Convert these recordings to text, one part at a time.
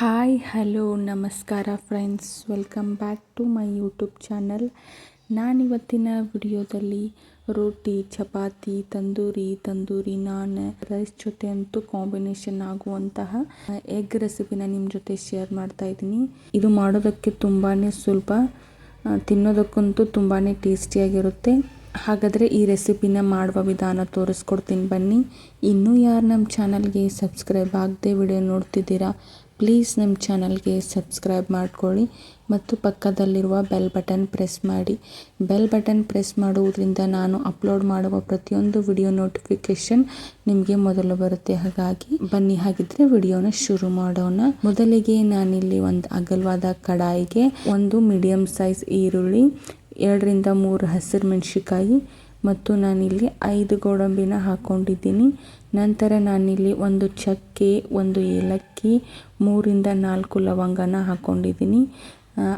Hi, hello, ನಮಸ್ಕಾರ friends welcome back to my YouTube channel ನಾನಿವತ್ತಿನ ವಿಡಿಯೋದಲ್ಲಿ ರೋಟಿ, ಚಪಾತಿ, ತಂದೂರಿ ತಂದೂರಿ, ನಾನ್ ರೈಸ್ ಜೊತೆ ಅಂತೂ ಕಾಂಬಿನೇಷನ್ ಆಗುವಂತಹ ಎಗ್ ರೆಸಿಪಿನ ನಿಮ್ಮ ಜೊತೆ ಶೇರ್ ಮಾಡ್ತಾ ಇದ್ದೀನಿ. ಇದು ಮಾಡೋದಕ್ಕೆ ತುಂಬಾ ಸುಲಭ ತಿನ್ನೋದಕ್ಕಂತೂ ತುಂಬಾ ಟೇಸ್ಟಿಯಾಗಿರುತ್ತೆ ಹಾಗಾದರೆ ಈ ರೆಸಿಪಿನ ಮಾಡುವ ವಿಧಾನ ತೋರಿಸ್ಕೊಡ್ತೀನಿ ಬನ್ನಿ. ಇನ್ನೂ ಯಾರು ನಮ್ಮ ಚಾನಲ್ಗೆ ಸಬ್ಸ್ಕ್ರೈಬ್ ಆಗದೆ ವಿಡಿಯೋ ನೋಡ್ತಿದ್ದೀರಾ, ಪ್ಲೀಸ್ ನಮ್ಮ ಚಾನಲ್ಗೆ ಸಬ್ಸ್ಕ್ರೈಬ್ ಮಾಡ್ಕೊಳ್ಳಿ ಮತ್ತು ಪಕ್ಕದಲ್ಲಿರುವ ಬೆಲ್ ಬಟನ್ ಪ್ರೆಸ್ ಮಾಡಿ. ಬೆಲ್ ಬಟನ್ ಪ್ರೆಸ್ ಮಾಡುವುದರಿಂದ ನಾನು ಅಪ್ಲೋಡ್ ಮಾಡುವ ಪ್ರತಿಯೊಂದು ವಿಡಿಯೋ ನೋಟಿಫಿಕೇಶನ್ ನಿಮಗೆ ಮೊದಲು ಬರುತ್ತೆ. ಹಾಗಾಗಿ ಬನ್ನಿ, ಹಾಗಿದ್ರೆ ವಿಡಿಯೋನ ಶುರು ಮಾಡೋಣ. ಮೊದಲಿಗೆ ನಾನಿಲ್ಲಿ ಒಂದು ಅಗಲವಾದ ಕಡಾಯಿಗೆ ಒಂದು ಮೀಡಿಯಂ ಸೈಜ್ ಈರುಳ್ಳಿ ಎರಡರಿಂದ ಮೂರು ಹಸಿರು ಮೆಣಸಿಕಾಯಿ ಮತ್ತು ನಾನಿಲ್ಲಿ ಐದು ಗೋಡಂಬಿನ ಹಾಕ್ಕೊಂಡಿದ್ದೀನಿ. ನಂತರ ನಾನಿಲ್ಲಿ ಒಂದು ಚಕ್ಕೆ, ಒಂದು ಏಲಕ್ಕಿ, ಮೂರಿಂದ ನಾಲ್ಕು ಲವಂಗನ ಹಾಕ್ಕೊಂಡಿದ್ದೀನಿ.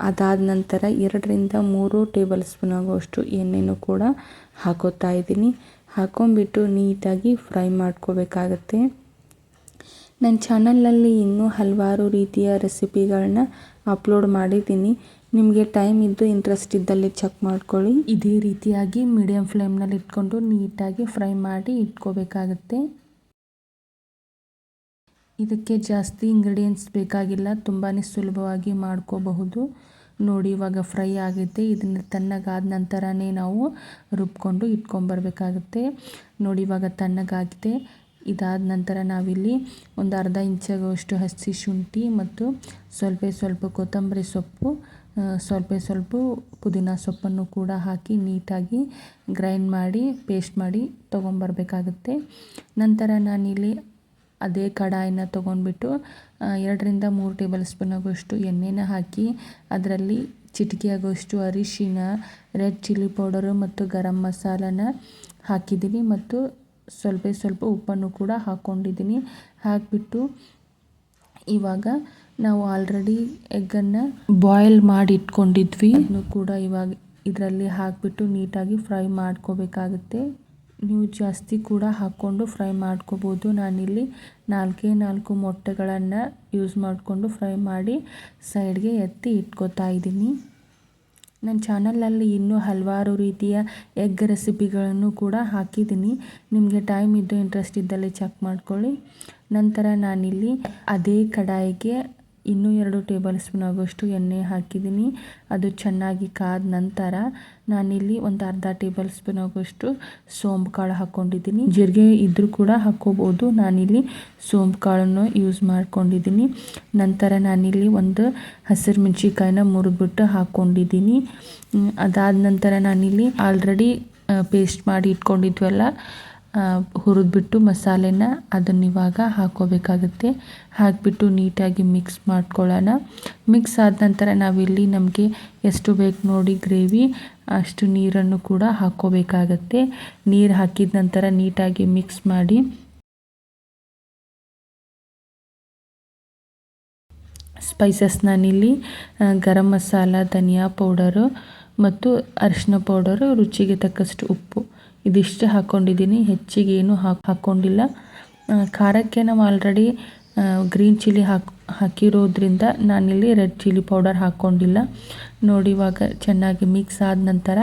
ಅದಾದ ನಂತರ ಎರಡರಿಂದ ಮೂರು ಟೇಬಲ್ ಸ್ಪೂನ್ ಆಗುವಷ್ಟು ಎಣ್ಣೆನೂ ಕೂಡ ಹಾಕೋತಾ ಇದ್ದೀನಿ. ಹಾಕೊಂಡ್ಬಿಟ್ಟು ನೀಟಾಗಿ ಫ್ರೈ ಮಾಡ್ಕೋಬೇಕಾಗತ್ತೆ. ನನ್ನ ಚಾನಲಲ್ಲಿ ಇನ್ನೂ ಹಲವಾರು ರೀತಿಯ ರೆಸಿಪಿಗಳನ್ನ ಅಪ್ಲೋಡ್ ಮಾಡಿದ್ದೀನಿ. ನಿಮಗೆ ಟೈಮ್ ಇದ್ದು ಇಂಟ್ರೆಸ್ಟ್ ಇದ್ದಲ್ಲಿ ಚೆಕ್ ಮಾಡ್ಕೊಳ್ಳಿ. ಇದೇ ರೀತಿಯಾಗಿ ಮೀಡಿಯಂ ಫ್ಲೇಮ್ನಲ್ಲಿ ಇಟ್ಕೊಂಡು ನೀಟಾಗಿ ಫ್ರೈ ಮಾಡಿ ಇಟ್ಕೋಬೇಕಾಗತ್ತೆ. ಇದಕ್ಕೆ ಜಾಸ್ತಿ ಇಂಗ್ರೀಡಿಯೆಂಟ್ಸ್ ಬೇಕಾಗಿಲ್ಲ ತುಂಬಾ ಸುಲಭವಾಗಿ ಮಾಡ್ಕೋಬಹುದು. ನೋಡಿ, ಇವಾಗ ಫ್ರೈ ಆಗೈತೆ. ಇದನ್ನು ತಣ್ಣಗಾದ ನಂತರನೇ ನಾವು ರುಬ್ಕೊಂಡು ಇಟ್ಕೊಂಬರ್ಬೇಕಾಗುತ್ತೆ ನೋಡಿ, ಇವಾಗ ತಣ್ಣಗಾಗಿದೆ. ಇದಾದ ನಂತರ ನಾವಿಲ್ಲಿ ಒಂದು ಅರ್ಧ ಇಂಚಾಗುವಷ್ಟು ಹಸಿ ಶುಂಠಿ ಮತ್ತು ಸ್ವಲ್ಪ ಸ್ವಲ್ಪ ಕೊತ್ತಂಬರಿ ಸೊಪ್ಪು ಸ್ವಲ್ಪ ಸ್ವಲ್ಪ ಪುದೀನ ಸೊಪ್ಪನ್ನು ಕೂಡ ಹಾಕಿ ನೀಟಾಗಿ ಗ್ರೈಂಡ್ ಮಾಡಿ, ಪೇಸ್ಟ್ ಮಾಡಿ ತೊಗೊಂಬರ್ಬೇಕಾಗುತ್ತೆ. ನಂತರ ನಾನಿಲ್ಲಿ ಅದೇ ಕಡಾಯಿನ ತೊಗೊಂಡ್ಬಿಟ್ಟು ಎರಡರಿಂದ ಮೂರು ಟೇಬಲ್ ಸ್ಪೂನ್ ಆಗೋಷ್ಟು ಎಣ್ಣೆನ ಹಾಕಿ ಅದರಲ್ಲಿ ಚಿಟಿಕೆ ಆಗೋಷ್ಟು ಅರಿಶಿನ, ರೆಡ್ ಚಿಲ್ಲಿ ಪೌಡರು ಮತ್ತು ಗರಂ ಮಸಾಲನ ಹಾಕಿದ್ದೀನಿ. ಮತ್ತು ಸ್ವಲ್ಪ ಸ್ವಲ್ಪ ಉಪ್ಪನ್ನು ಕೂಡ ಹಾಕ್ಕೊಂಡಿದ್ದೀನಿ ಹಾಕಿಬಿಟ್ಟು ಇವಾಗ ನಾವು ಆಲ್ರೆಡಿ ಎಗ್ಗನ್ನು ಬಾಯ್ಲ್ ಮಾಡಿ ಇಟ್ಕೊಂಡಿದ್ವಿ ಕೂಡ ಇವಾಗ ಇದರಲ್ಲಿ ಹಾಕಿಬಿಟ್ಟು ನೀಟಾಗಿ ಫ್ರೈ ಮಾಡ್ಕೋಬೇಕಾಗುತ್ತೆ. ನೀವು ಜಾಸ್ತಿ ಕೂಡ ಹಾಕ್ಕೊಂಡು ಫ್ರೈ ಮಾಡ್ಕೋಬೋದು. ನಾನಿಲ್ಲಿ ನಾಲ್ಕೇ ನಾಲ್ಕು ಮೊಟ್ಟೆಗಳನ್ನು ಯೂಸ್ ಮಾಡಿಕೊಂಡು ಫ್ರೈ ಮಾಡಿ ಸೈಡ್ಗೆ ಎತ್ತಿ ಇಟ್ಕೋತಾ ಇದ್ದೀನಿ. ನನ್ನ ಚಾನಲಲ್ಲಿ ಇನ್ನೂ ಹಲವಾರು ರೀತಿಯ ಎಗ್ ರೆಸಿಪಿಗಳನ್ನು ಕೂಡ ಹಾಕಿದ್ದೀನಿ. ನಿಮಗೆ ಟೈಮ್ ಇದ್ದು ಇಂಟ್ರೆಸ್ಟ್ ಇದ್ದಲ್ಲಿ ಚೆಕ್ ಮಾಡ್ಕೊಳ್ಳಿ. ನಂತರ ನಾನಿಲ್ಲಿ ಅದೇ ಕಡಾಯಿಗೆ ಇನ್ನೂ ಎರಡು ಟೇಬಲ್ ಸ್ಪೂನ್ ಆಗೋಷ್ಟು ಎಣ್ಣೆ ಹಾಕಿದ್ದೀನಿ. ಅದು ಚೆನ್ನಾಗಿ ಕಾದ ನಂತರ ನಾನಿಲ್ಲಿ ಒಂದು ಅರ್ಧ ಟೇಬಲ್ ಸ್ಪೂನ್ ಆಗೋಷ್ಟು ಸೋಂಪು ಕಾಳು ಹಾಕ್ಕೊಂಡಿದ್ದೀನಿ. ಜೀರಿಗೆ ಇದ್ದರೂ ಕೂಡ ಹಾಕ್ಕೋಬೋದು. ನಾನಿಲ್ಲಿ ಸೋಂಪು ಕಾಳನ್ನು ಯೂಸ್ ಮಾಡ್ಕೊಂಡಿದ್ದೀನಿ. ನಂತರ ನಾನಿಲ್ಲಿ ಒಂದು ಹಸಿರು ಮೆಣಸಿಕಾಯಿನ ಮುರಿದ್ಬಿಟ್ಟು ಹಾಕ್ಕೊಂಡಿದ್ದೀನಿ. ಅದಾದ ನಂತರ ನಾನಿಲ್ಲಿ ಆಲ್ರೆಡಿ ಪೇಸ್ಟ್ ಮಾಡಿ ಇಟ್ಕೊಂಡಿದ್ವಲ್ಲ ಹುರಿದ್ಬಿಟ್ಟು ಮಸಾಲೆನ ಅದನ್ನ ಇವಾಗ ಹಾಕೋಬೇಕಾಗುತ್ತೆ. ಹಾಕಿಬಿಟ್ಟು ನೀಟಾಗಿ ಮಿಕ್ಸ್ ಮಾಡ್ಕೊಳ್ಳೋಣ. ಮಿಕ್ಸ್ ಆದ ನಂತರ ನಾವಿಲ್ಲಿ ನಮಗೆ ಎಷ್ಟು ಬೇಕು ನೋಡಿ ಗ್ರೇವಿ ಅಷ್ಟು ನೀರನ್ನು ಕೂಡ ಹಾಕ್ಕೋಬೇಕಾಗತ್ತೆ. ನೀರು ಹಾಕಿದ ನಂತರ ನೀಟಾಗಿ ಮಿಕ್ಸ್ ಮಾಡಿ. ಸ್ಪೈಸಸ್ ನಾನಿಲ್ಲಿ ಗರಂ ಮಸಾಲ, ಧನಿಯಾ ಪೌಡರು ಮತ್ತು ಅರಿಶಿನ ಪೌಡರು ರುಚಿಗೆ ತಕ್ಕಷ್ಟು ಉಪ್ಪು. ಇದಿಷ್ಟು ಹಾಕ್ಕೊಂಡಿದ್ದೀನಿ ಹೆಚ್ಚಿಗೆ ಏನು ಹಾಕಿ ಹಾಕ್ಕೊಂಡಿಲ್ಲ ಖಾರಕ್ಕೆ ನಾವು ಆಲ್ರೆಡಿ ಗ್ರೀನ್ ಚಿಲ್ಲಿ ಹಾಕಿ ಹಾಕಿರೋದ್ರಿಂದ ನಾನಿಲ್ಲಿ ರೆಡ್ ಚಿಲ್ಲಿ ಪೌಡರ್ ಹಾಕ್ಕೊಂಡಿಲ್ಲ ನೋಡಿ ಇವಾಗ ಚೆನ್ನಾಗಿ ಮಿಕ್ಸ್ ಆದ ನಂತರ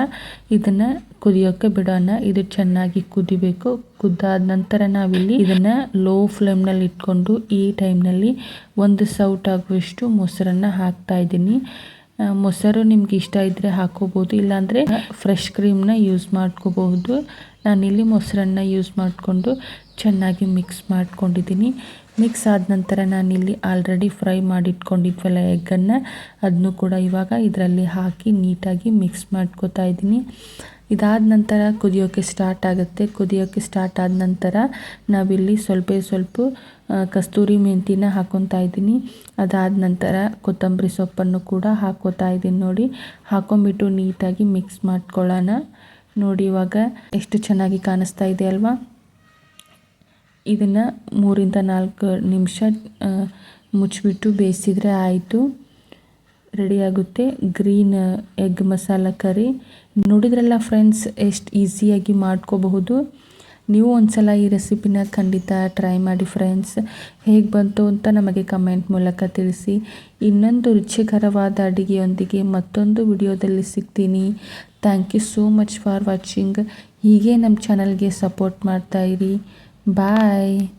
ಇದನ್ನು ಕುದಿಯೋಕ್ಕೆ ಬಿಡೋಣ. ಇದು ಚೆನ್ನಾಗಿ ಕುದಿಬೇಕು. ಕುದ್ದಾದ ನಂತರ ನಾವಿಲ್ಲಿ ಇದನ್ನು ಲೋ ಫ್ಲೇಮ್ನಲ್ಲಿ ಇಟ್ಕೊಂಡು ಈ ಟೈಮ್ನಲ್ಲಿ ಒಂದು ಸೌಟ್ ಆಗುವಷ್ಟು ಮೊಸರನ್ನು ಹಾಕ್ತಾ ಇದ್ದೀನಿ. ಆ, ಮೊಸರು ನಿಮ್ಗೆ ಇಷ್ಟ ಇದ್ದರೆ ಹಾಕೋಬೋದು, ಇಲ್ಲಾಂದರೆ ಫ್ರೆಶ್ ಕ್ರೀಮ್ನ ಯೂಸ್ ಮಾಡ್ಕೋಬಹುದು. ನಾನಿಲ್ಲಿ ಮೊಸರನ್ನ ಯೂಸ್ ಮಾಡಿಕೊಂಡು ಚೆನ್ನಾಗಿ ಮಿಕ್ಸ್ ಮಾಡ್ಕೊಂಡಿದ್ದೀನಿ. ಮಿಕ್ಸ್ ಆದ ನಂತರ ನಾನಿಲ್ಲಿ ಆಲ್ರೆಡಿ ಫ್ರೈ ಮಾಡಿಟ್ಕೊಂಡಿದ್ವಲ್ಲ ಎಗ್ಗನ್ನು ಅದನ್ನು ಕೂಡ ಇವಾಗ ಇದರಲ್ಲಿ ಹಾಕಿ ನೀಟಾಗಿ ಮಿಕ್ಸ್ ಮಾಡ್ಕೋತಾ ಇದ್ದೀನಿ. ಇದಾದ ನಂತರ ಕುದಿಯೋಕ್ಕೆ ಸ್ಟಾರ್ಟ್ ಆಗುತ್ತೆ. ಕುದಿಯೋಕ್ಕೆ ಸ್ಟಾರ್ಟ್ ಆದ ನಂತರ ನಾವಿಲ್ಲಿ ಸ್ವಲ್ಪ ಸ್ವಲ್ಪ ಕಸ್ತೂರಿ ಮೆಂತಿನ ಹಾಕೊತಾ ಇದ್ದೀನಿ. ಅದಾದ ನಂತರ ಕೊತ್ತಂಬರಿ ಸೊಪ್ಪನ್ನು ಕೂಡ ಹಾಕೋತಾ ಇದ್ದೀನಿ ನೋಡಿ. ಹಾಕೊಂಬಿಟ್ಟು ನೀಟಾಗಿ ಮಿಕ್ಸ್ ಮಾಡ್ಕೊಳ್ಳೋಣ. ನೋಡಿ ಇವಾಗ ಎಷ್ಟು ಚೆನ್ನಾಗಿ ಕಾಣಿಸ್ತಾ ಇದೆ ಅಲ್ವಾ? ಇದನ್ನು ಮೂರಿಂದ ನಾಲ್ಕು ನಿಮಿಷ ಮುಚ್ಚಿಬಿಟ್ಟು ಬೇಯಿಸಿದರೆ ಆಯಿತು. ರೆಡಿಯಾಗುತ್ತೆ. Green egg masala curry. ನೋಡಿದ್ರಲ್ಲ ಫ್ರೆಂಡ್ಸ್, ಎಷ್ಟು ಈಸಿಯಾಗಿ ಮಾಡ್ಕೋಬಹುದು. ನೀವು ಒಂದ್ಸಲ ಈ ರೆಸಿಪಿನ ಖಂಡಿತ ಟ್ರೈ ಮಾಡಿ ಫ್ರೆಂಡ್ಸ್. ಹೇಗೆ ಬಂತು ಅಂತ ನಮಗೆ ಕಮೆಂಟ್ ಮೂಲಕ ತಿಳಿಸಿ. ಇನ್ನೊಂದು ರುಚಿಕರವಾದ ಅಡುಗೆಯೊಂದಿಗೆ ಮತ್ತೊಂದು ವಿಡಿಯೋದಲ್ಲಿ ಸಿಗ್ತೀನಿ. Thank you so much for watching. ಹೀಗೆ ನಮ್ಮ ಚಾನಲ್ಗೆ ಸಪೋರ್ಟ್ ಮಾಡ್ತಾಯಿರಿ ಬಾಯ್.